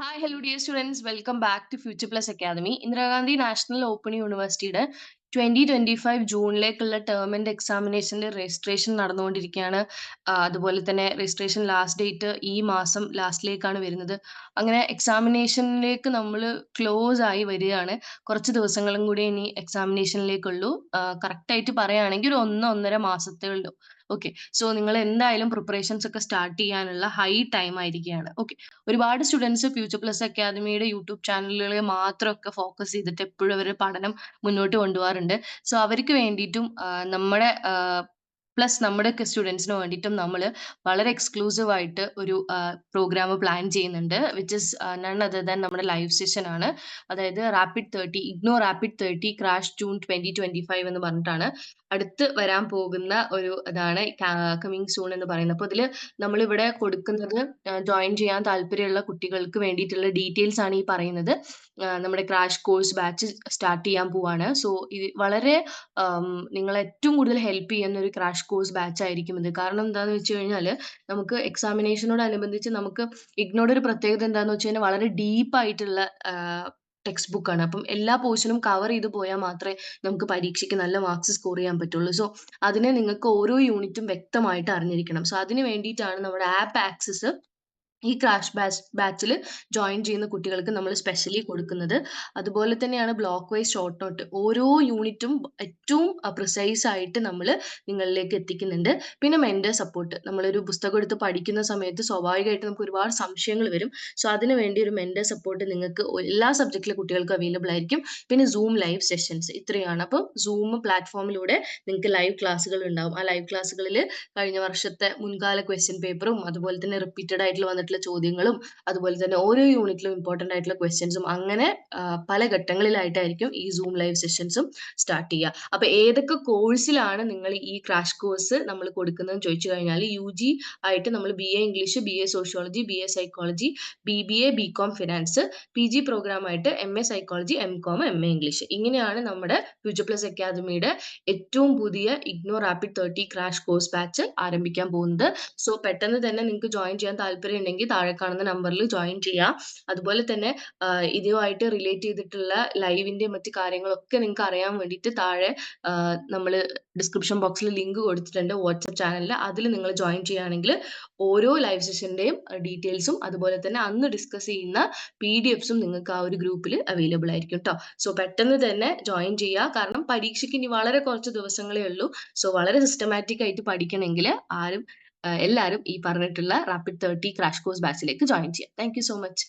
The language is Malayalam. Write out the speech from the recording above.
Hi hello dear students welcome back to future plus academy Indira Gandhi national open യൂണിവേഴ്സിറ്റിയുടെ ട്വന്റി ട്വന്റി ഫൈവ് ജൂണിലേക്കുള്ള ടേം ആൻഡ് എക്സാമിനേഷന്റെ രജിസ്ട്രേഷൻ നടന്നുകൊണ്ടിരിക്കുകയാണ്. അതുപോലെ തന്നെ രജിസ്ട്രേഷൻ ലാസ്റ്റ് ഡേറ്റ് ഈ മാസം ലാസ്റ്റിലേക്കാണ് വരുന്നത്. അങ്ങനെ എക്സാമിനേഷനിലേക്ക് നമ്മൾ ക്ലോസ് ആയി വരികയാണ്. കുറച്ച് ദിവസങ്ങളും കൂടി ഇനി എക്സാമിനേഷനിലേക്കുള്ളൂ കറക്റ്റ് ആയിട്ട് പറയുകയാണെങ്കിൽ ഒരു ഒന്ന് ഒന്നര മാസത്തേ ഉള്ളൂ. ഓക്കെ സോ നിങ്ങൾ എന്തായാലും പ്രിപ്പറേഷൻസ് ഒക്കെ സ്റ്റാർട്ട് ചെയ്യാനുള്ള ഹൈ ടൈം ആയിരിക്കുകയാണ്. ഓക്കെ ഒരുപാട് സ്റ്റുഡൻസ് ഫ്യൂച്ചർ പ്ലസ് അക്കാദമിയുടെ യൂട്യൂബ് ചാനലുകളെ മാത്രമൊക്കെ ഫോക്കസ് ചെയ്തിട്ട് എപ്പോഴും അവർ പഠനം മുന്നോട്ട് കൊണ്ടുപോകാറുണ്ട്. സോ അവർക്ക് വേണ്ടിയിട്ടും നമ്മുടെ പ്ലസ് നമ്മുടെ സ്റ്റുഡൻസിന് വേണ്ടിയിട്ടും നമ്മൾ വളരെ എക്സ്ക്ലൂസീവ് ആയിട്ട് ഒരു പ്രോഗ്രാം പ്ലാൻ ചെയ്യുന്നുണ്ട്. Which is none other than നമ്മുടെ ലൈവ് സെഷൻ ആണ്. അതായത് rapid thirty IGNOU rapid thirty crash June twenty twenty five എന്ന് പറഞ്ഞിട്ടാണ്. അടുത്ത് വരാൻ പോകുന്ന ഒരു ഇതാണ് കമ്മിങ് സൂൺ എന്ന് പറയുന്നത്. അപ്പോൾ ഇതിൽ നമ്മളിവിടെ കൊടുക്കുന്നത് ജോയിൻ ചെയ്യാൻ താല്പര്യമുള്ള കുട്ടികൾക്ക് വേണ്ടിയിട്ടുള്ള ഡീറ്റെയിൽസ് ആണ് ഈ പറയുന്നത്. നമ്മുടെ ക്രാഷ് കോഴ്സ് ബാച്ച് സ്റ്റാർട്ട് ചെയ്യാൻ പോവാണ്. സോ ഇത് വളരെ നിങ്ങളെ ഏറ്റവും കൂടുതൽ ഹെൽപ്പ് ചെയ്യുന്ന ഒരു ക്രാഷ് കോഴ്സ് ബാച്ച് ആയിരിക്കും ഇത്. കാരണം എന്താണെന്ന് വെച്ച് കഴിഞ്ഞാൽ നമുക്ക് എക്സാമിനേഷനോടനുബന്ധിച്ച് നമുക്ക് ഇഗ്നോയുടെ ഒരു പ്രത്യേകത എന്താണെന്ന് വെച്ച് കഴിഞ്ഞാൽ വളരെ ഡീപ്പ് ആയിട്ടുള്ള ടെക്സ്റ്റ് ബുക്കാണ് അപ്പം എല്ലാ പോർഷനും കവർ ചെയ്ത് പോയാൽ മാത്രമേ നമുക്ക് പരീക്ഷയ്ക്ക് നല്ല മാർക്സ് സ്കോർ ചെയ്യാൻ പറ്റുള്ളൂ. സോ അതിനെ നിങ്ങൾക്ക് ഓരോ യൂണിറ്റും വ്യക്തമായിട്ട് അറിഞ്ഞിരിക്കണം. സോ അതിന് വേണ്ടിയിട്ടാണ് നമ്മുടെ ആപ്പ് ആക്സസ് ഈ ക്രാഷ് ബാച്ച് ബാച്ചിൽ ജോയിൻ ചെയ്യുന്ന കുട്ടികൾക്ക് നമ്മൾ സ്പെഷ്യലി കൊടുക്കുന്നത്. അതുപോലെ തന്നെയാണ് ബ്ലോക്ക് വൈസ് ഷോർട്ട് നോട്ട് ഓരോ യൂണിറ്റും ഏറ്റവും പ്രിസൈസ് ആയിട്ട് നമ്മൾ നിങ്ങളിലേക്ക് എത്തിക്കുന്നുണ്ട്. പിന്നെ മെന്റർ സപ്പോർട്ട് നമ്മളൊരു പുസ്തകം എടുത്ത് പഠിക്കുന്ന സമയത്ത് സ്വാഭാവികമായിട്ട് നമുക്ക് ഒരുപാട് സംശയങ്ങൾ വരും. സോ അതിനു വേണ്ടി ഒരു മെന്റർ സപ്പോർട്ട് നിങ്ങൾക്ക് എല്ലാ സബ്ജക്റ്റിലെ കുട്ടികൾക്കും അവൈലബിൾ ആയിരിക്കും. പിന്നെ സൂം ലൈവ് സെഷൻസ് ഇത്രയാണ്. അപ്പോൾ സൂം പ്ലാറ്റ്ഫോമിലൂടെ നിങ്ങൾക്ക് ലൈവ് ക്ലാസ്സുകൾ ഉണ്ടാവും. ആ ലൈവ് ക്ലാസ്സുകളിൽ കഴിഞ്ഞ വർഷത്തെ മുൻകാല ക്വസ്റ്റ്യൻ പേപ്പറും അതുപോലെ തന്നെ റിപ്പീറ്റഡ് ആയിട്ടുള്ള വന്നിട്ടുള്ള ചോദ്യങ്ങളും അതുപോലെ തന്നെ ഓരോ യൂണിറ്റിലും ഇമ്പോർട്ടന്റ് ആയിട്ടുള്ള ക്വസ്റ്റ്യൻസും അങ്ങനെ പല ഘട്ടങ്ങളിലായിട്ടായിരിക്കും ഈ സൂം ലൈവ് സെഷൻസും സ്റ്റാർട്ട് ചെയ്യുക. അപ്പൊ ഏതൊക്കെ കോഴ്സിലാണ് നിങ്ങൾ ഈ ക്രാഷ് കോഴ്സ് നമ്മൾ കൊടുക്കുന്നതെന്ന് ചോദിച്ചു കഴിഞ്ഞാൽ യു ജി ആയിട്ട് നമ്മൾ B A English B A sociology B A psychology B B A B com finance P G program ആയിട്ട് M A psychology M com M A English ഇങ്ങനെയാണ് നമ്മുടെ ഫ്യൂച്ചർ പ്ലസ് അക്കാദമിയുടെ ഏറ്റവും പുതിയ IGNOU rapid thirty crash course batch ആരംഭിക്കാൻ പോകുന്നത്. സോ പെട്ടെന്ന് തന്നെ നിങ്ങൾക്ക് ജോയിൻ ചെയ്യാൻ താല്പര്യം ഉണ്ടെങ്കിൽ താഴെ കാണുന്ന നമ്പറിൽ ജോയിൻ ചെയ്യാം. അതുപോലെ തന്നെ ഇതുമായിട്ട് റിലേറ്റ് ചെയ്തിട്ടുള്ള ലൈവിന്റെ മറ്റു കാര്യങ്ങളൊക്കെ നിങ്ങൾക്ക് അറിയാൻ വേണ്ടിയിട്ട് താഴെ നമ്മൾ ഡിസ്ക്രിപ്ഷൻ ബോക്സിൽ ലിങ്ക് കൊടുത്തിട്ടുണ്ട് വാട്സപ്പ് ചാനലിൽ അതിൽ നിങ്ങൾ ജോയിൻ ചെയ്യുകയാണെങ്കിൽ ഓരോ ലൈവ് സെഷന്റെയും ഡീറ്റെയിൽസും അതുപോലെ തന്നെ അന്ന് ഡിസ്കസ് ചെയ്യുന്ന പി ഡി എഫ്സും നിങ്ങൾക്ക് ആ ഒരു ഗ്രൂപ്പിൽ അവൈലബിൾ ആയിരിക്കും കേട്ടോ സോ പെട്ടെന്ന് തന്നെ ജോയിൻ ചെയ്യുക കാരണം പരീക്ഷയ്ക്ക് ഇനി വളരെ കുറച്ച് ദിവസങ്ങളേ ഉള്ളൂ. സോ വളരെ സിസ്റ്റമാറ്റിക് ആയിട്ട് പഠിക്കണമെങ്കിൽ ആരും എല്ലാവരും ഈ പറഞ്ഞിട്ടുള്ള റാപ്പിഡ് തേർട്ടി ക്രാഷ് കോഴ്സ് ബാച്ചിലേക്ക് ജോയിൻ ചെയ്യാം. Thank so much